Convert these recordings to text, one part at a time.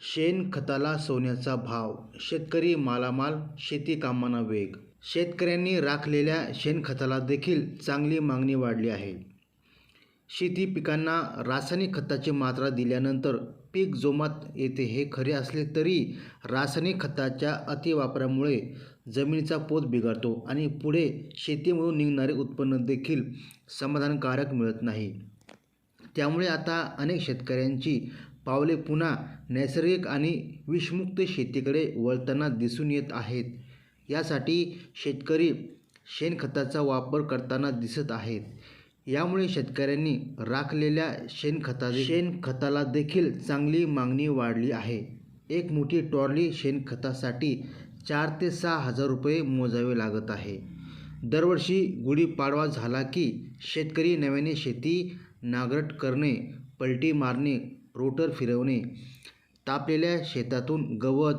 शेणखताला सोन्याचा भाव, शेतकरी मालामाल, शेती कामांना वेग! शेतकऱ्यांनी राखलेल्या शेणखताला देखील चांगली मागणी वाढली आहे. शेती पिकांना रासायनिक खताची मात्रा दिल्यानंतर पीक जोमात येते हे खरे असले तरी रासायनिक खताच्या अतिवापरामुळे जमिनीचा पोत बिघडतो आणि पुढे शेतीमधून निघणारे उत्पन्न देखील समाधानकारक मिळत नाही. त्यामुळे आता अनेक शेतकऱ्यांची पावले पुन्हा नैसर्गिक आणि विषमुक्त शेतीकडे वळताना दिसून येत आहेत. यासाठी शेतकरी शेणखताचा वापर करताना दिसत आहेत. यामुळे शेतकऱ्यांनी राखलेल्या शेणखता शेणखताला देखील चांगली मागणी वाढली आहे. एक मोठी ट्रॉली शेणखतासाठी चार ते सहा हजार रुपये मोजावे लागत आहे. दरवर्षी गुढीपाडवा झाला की शेतकरी नव्याने शेती नांगरट करणे, पलटी मारणे, रोटर फिरवणे, तापलेल्या शेतातून गवत,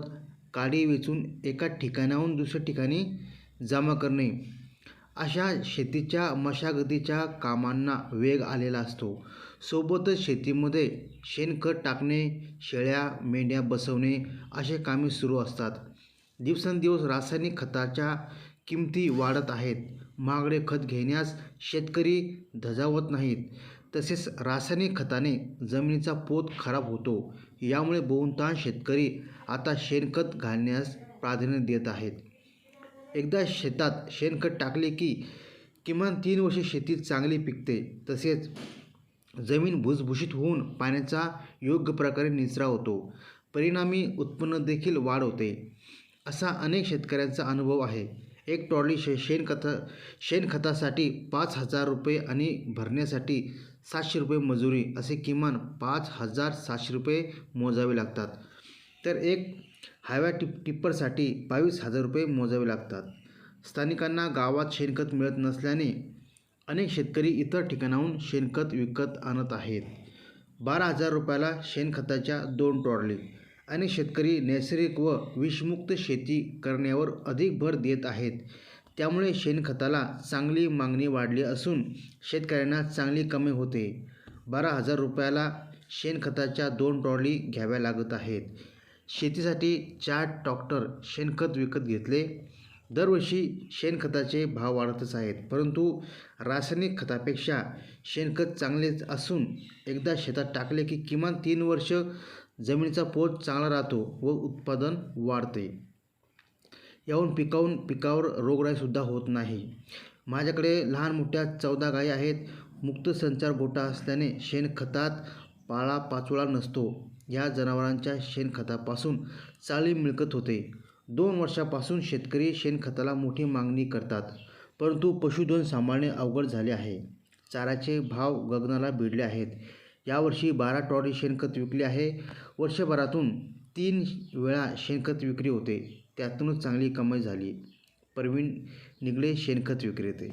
काडी वेचून एका ठिकाणाहून दुसऱ्या ठिकाणी जमा करणे अशा शेतीच्या मशागतीच्या कामांना वेग आलेला असतो. सोबतच शेतीमध्ये शेणखत टाकणे, शेळ्या, मेंढ्या बसवणे असे कामे सुरू असतात. दिवसेंदिवस रासायनिक खताच्या किमती वाढत आहेत. महागडे खत घेण्यास शेतकरी धजावत नाहीत. तसेच रासायनिक खताने जमिनीचा पोत खराब होतो. यामुळे बहुतांश शेतकरी आता शेणखत घालण्यास प्राधान्य देत आहेत. एकदा शेतात शेणखत टाकले की किमान तीन वर्षे शेती चांगली पिकते. तसेच जमीन भुसभुशीत होऊन पाण्याचा योग्य प्रकारे निचरा होतो. परिणामी उत्पन्न देखील वाढ होते, असा अनेक शेतकऱ्यांचा अनुभव आहे. एक ट्रॉली शेणखतासाठी पाच हजार रुपये आणि भरण्यासाठी सातशे रुपये मजुरी असे किमान पाच हजार सातशे रुपये मोजावे लागतात. तर एक हायवा टिप्परसाठी बावीस हजार रुपये मोजावे लागतात. स्थानिकांना गावात शेणखत मिळत नसल्याने अनेक शेतकरी इतर ठिकाणाहून शेणखत विकत आणत आहेत. बारा हजार रुपयाला शेणखताच्या दोन ट्रॉली! अनेक शेतकरी नैसर्गिक व विषमुक्त शेती करण्यावर अधिक भर देत आहेत. त्यामुळे शेणखताला चांगली मागणी वाढली असून शेतकऱ्यांना चांगली कमाई होते. बारा हजार रुपयाला शेणखताच्या दोन ट्रॉली घ्याव्या लागत आहेत. शेतीसाठी चार टॉक्टर शेणखत विकत घेतले. दरवर्षी शेणखताचे भाव वाढतच आहेत. परंतु रासायनिक खतापेक्षा शेणखत चांगलेच असून एकदा शेतात टाकले की किमान तीन वर्ष जमिनीचा पोत चांगला राहतो व उत्पादन वाढते. याहून पिकावर रोगराईसुद्धा होत नाही. माझ्याकडे लहान-मोठ्या चौदा गायी आहेत. मुक्त संचार गोठा असल्याने शेणखतात पालापाचोळा नसतो. या जनावरांच्या शेणखतापासून चाळी मिळकत होते. दोन वर्षापासून शेतकरी शेणखताला मोठी मागणी करतात. परंतु पशुधन सांभाळणे अवघड झाले आहे. चाऱ्याचे भाव गगनाला भिडले आहेत. यावर्षी बारा ट्रॉली शेणखत विकले आहे. वर्षभरातून तीन वेळा शेणखत विक्री होते. त्यातूनच चांगली कमाई झाली. प्रवीण निगडे शेणखत विक्रेते